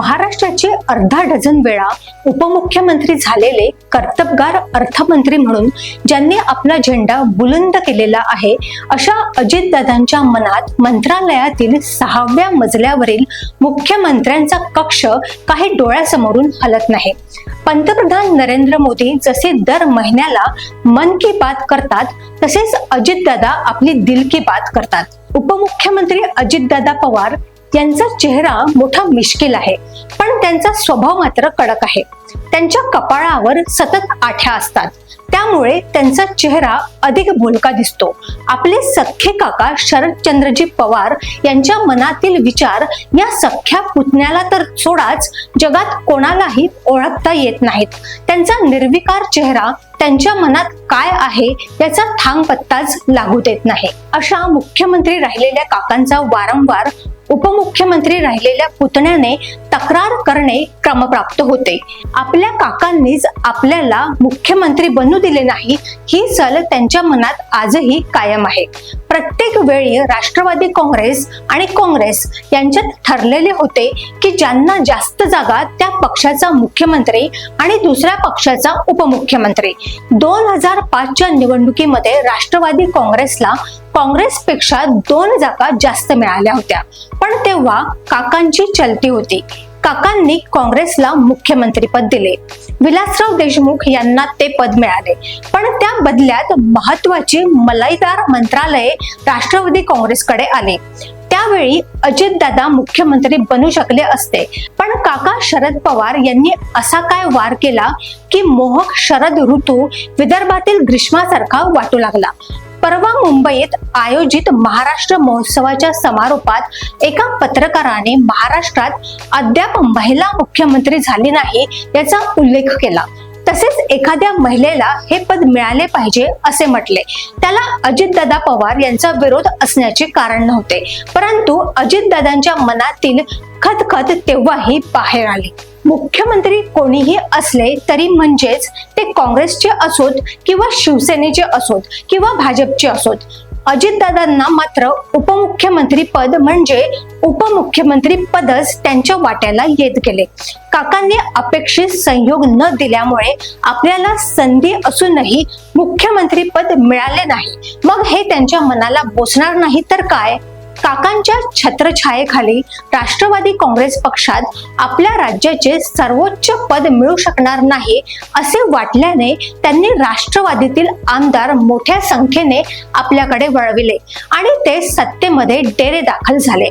महाराष्ट्राचे अर्धा डझन वेळा उपमुख्यमंत्री झालेले कर्तबगार अर्थमंत्री म्हणून ज्यांनी आपला झेंडा बुलंद केलेला आहे अशा अजितदादांच्या मनात मंत्रालयातील सहाव्या मजल्यावरील मुख्यमंत्र्यांचा कक्ष काही डोळ्यासमोरून हलत नाही. पंतप्रधान नरेंद्र मोदी जसे दर महिन्याला मन की बात करतात तसेच अजितदादा आपली दिल की बात करतात. उपमुख्यमंत्री अजितदादा पवार यांचा चेहरा मोठा मिश्किल आहे पण त्यांचा स्वभाव मात्र कडक आहे. त्यांच्या कपाळावर सतत आठ्या असतात. त्यामुळे त्यांचा चेहरा अधिक भोलका दिसतो. आपले सख्खे काका शरदचंद्रजी पवार यांच्या मनातील विचार या सख्ख्या पुतण्याला तर सोडाच जगात कोणालाही ओळखता येत नाहीत. त्यांचा निर्विकार चेहरा त्यांच्या मनात काय आहे याचा थांग पत्ताच लागू देत नाही. अशा मुख्यमंत्री राहिलेल्या काकांचा वारंवार उपमुख्यमंत्री राहिलेल्या पुतण्याने तक्रार करणे क्रमप्राप्त होते. आपल्या काकांनीच आपल्याला मुख्यमंत्री बनू दिले नाही ही सल त्यांच्या मनात आजही कायम आहे. प्रत्येक वेळी राष्ट्रवादी काँग्रेस आणि काँग्रेस यांच्यात ठरलेले होते की ज्यांना जास्त जागा त्या पक्षाचा मुख्यमंत्री आणि दुसऱ्या पक्षाचा उपमुख्यमंत्री. दोन हजार पाचच्या निवडणुकीमध्ये राष्ट्रवादी काँग्रेसला काँग्रेसपेक्षा दोन जागा जास्त मिळाल्या होत्या. पण तेव्हा काकांची चलती होती. काकांनी काँग्रेसला मुख्यमंत्रीपद दिले. विलासराव देशमुख यांना ते पद मिळाले. पण त्या बदल्यात महत्वाची मलाईदार मंत्रालये राष्ट्रवादी काँग्रेसकडे आले. त्यावेळी अजितदादा मुख्यमंत्री बनू शकले असते. पण काका शरद पवार यांनी असा काय वार केला की मोहक शरद ऋतू विदर्भातील ग्रीष्मासारखा वाटू लागला. परवा मुंबईत आयोजित महाराष्ट्र महोत्सवाच्या समारोपात एका पत्रकाराने महाराष्ट्रात अद्याप महिला मुख्यमंत्री झाली नाही याचा उल्लेख केला. तसेच एखाद्या महिलेला हे पद मिळाले पाहिजे असे म्हटले. त्याला अजितदादा पवार यांचा विरोध असण्याचे कारण नव्हते. परंतु अजितदादांच्या मनातील खतखत तेव्हाही बाहेर आली. मुख्यमंत्री कोणीही असले तरी म्हणजेच ते काँग्रेसचे असोत किंवा शिवसेनेचे असोत किंवा भाजपचे असोत. अजितदादांना मात्र उपमुख्यमंत्री पद म्हणजे उपमुख्यमंत्री पदच त्यांच्या वाट्याला येत गेले. काकांनी अपेक्षित संयोग न दिल्यामुळे आपल्याला संधी असूनही मुख्यमंत्री पद मिळाले नाही. मग हे त्यांच्या मनाला बोसणार नाही तर काय? काकांच्या छत्रछायेखाली राष्ट्रवादी काँग्रेस पक्षात आपल्या राज्याचे सर्वोच्च पद मिळू शकणार नाही असे वाटल्याने त्यांनी राष्ट्रवादीतील आमदार मोठ्या संख्येने आपल्याकडे वळविले आणि ते सत्तेमध्ये डेरे दाखल झाले.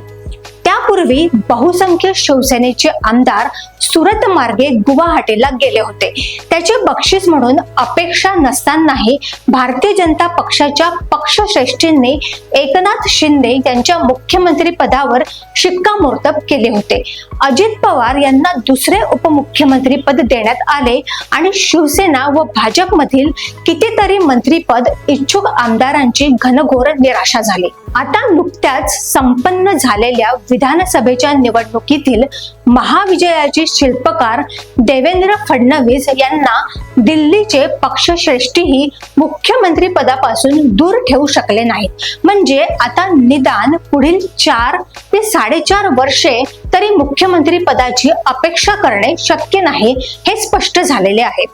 यापूर्वी बहुसंख्य शिवसेनेचे आमदार सुरत मार्गे गुवाहाटीला गेले होते. त्याचे बक्षीस म्हणून अपेक्षा नसतानाही भारतीय जनता पक्षाच्या पक्षश्रेष्ठींनी एकनाथ शिंदे यांच्या मुख्यमंत्री पदावर शिक्कामोर्तब केले होते. अजित पवार यांना दुसरे उपमुख्यमंत्री पद देण्यात आले आणि शिवसेना व भाजपमधील कितीतरी मंत्रीपद इच्छुक आमदारांची घनघोर निराशा झाली. आता नुकत्याच संपन्न झालेल्या विधानसभेच्या निवडणुकीतील महाविजयाचे शिल्पकार देवेंद्र फडणवीस यांना दिल्लीचे पक्षश्रेष्ठीही मुख्यमंत्री पदापासून दूर ठेवू शकले नाहीत. म्हणजे आता निदान पुढील चार ते साडेचार वर्षे तरी मुख्यमंत्री पदाची अपेक्षा करणे शक्य नाही हे स्पष्ट झालेले आहे.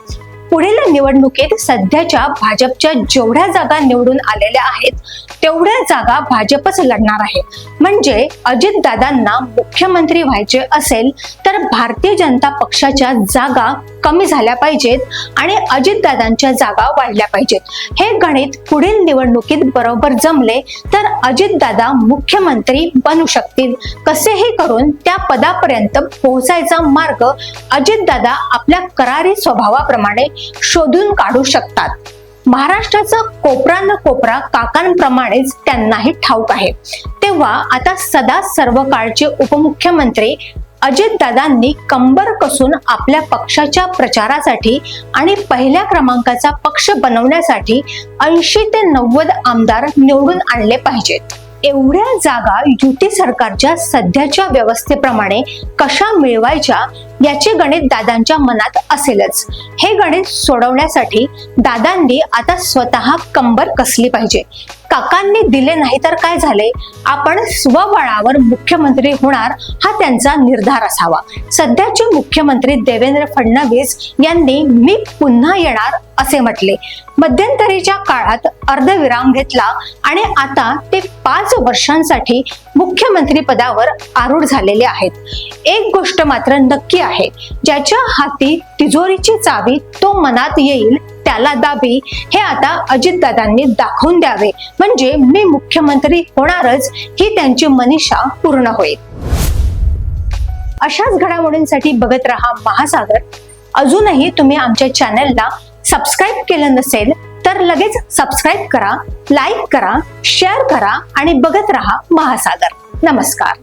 पुढील निवडणुकीत सध्याच्या भाजपच्या जेवढ्या जागा निवडून आलेल्या आहेत तेवढ्या जागा भाजपच लढणार आहे. म्हणजे अजित दादांना मुख्यमंत्री व्हायचे असेल तर भारतीय जनता पक्षाच्या जागा कमी झाल्या पाहिजेत आणि अजितदादांच्या जागा वाढल्या पाहिजेत. हे गणित पुढील निवडणुकीत बरोबर जमले तर अजितदादा मुख्यमंत्री बनू शकतील. कसेही करून त्या पदापर्यंत पोहोचायचा मार्ग अजितदादा आपल्या करारी स्वभावाप्रमाणे शोधून काढू शकतात. महाराष्ट्राचा कोपरा न कोपरा काकांप्रमाणेच त्यांनाही ठाऊक आहे. तेव्हा आता सदा सर्व काळचे उपमुख्यमंत्री अजितदादांनी कंबर कसून आपल्या पक्षाच्या प्रचारासाठी आणि पहिल्या क्रमांकाचा पक्ष बनवण्यासाठी ऐंशी ते नव्वद आमदार निवडून आणले पाहिजेत. एवढ्या जागा युती सरकारच्या सध्याच्या व्यवस्थेप्रमाणे कशा मिळवायच्या याचे गणित दादांच्या मनात असेलच. हे गणित सोडवण्यासाठी दादांनी आता स्वतः कंबर कसली पाहिजे. काकांनी दिले नाही तर काय झाले? आपण स्वबळावर मुख्यमंत्री होणार हा त्यांचा निर्धार असावा. सध्याचे मुख्यमंत्री देवेंद्र फडणवीस यांनी मी पुन्हा येणार असे म्हटले. मध्यंतरीच्या काळात अर्धविराम घेतला आणि आता ते पाच वर्षांसाठी मुख्यमंत्री पदावर आरूढ झालेले आहेत. एक गोष्ट मात्र नक्की आहे. ज्याच्या हाती तिजोरीची चावी तो मनात येईल त्याला दाबी हे आता अजितदादांनी दाखवून द्यावे. म्हणजे मी मुख्यमंत्री होणारच ही त्यांची मनीषा पूर्ण होईल. अशाच घडामोडींसाठी बघत रहा महासागर. अजूनही तुम्ही आमच्या चॅनलला सबस्क्राईब केलं नसेल तर लगेच सबस्क्राईब करा लाईक करा शेअर करा आणि बघत रहा महासागर. नमस्कार.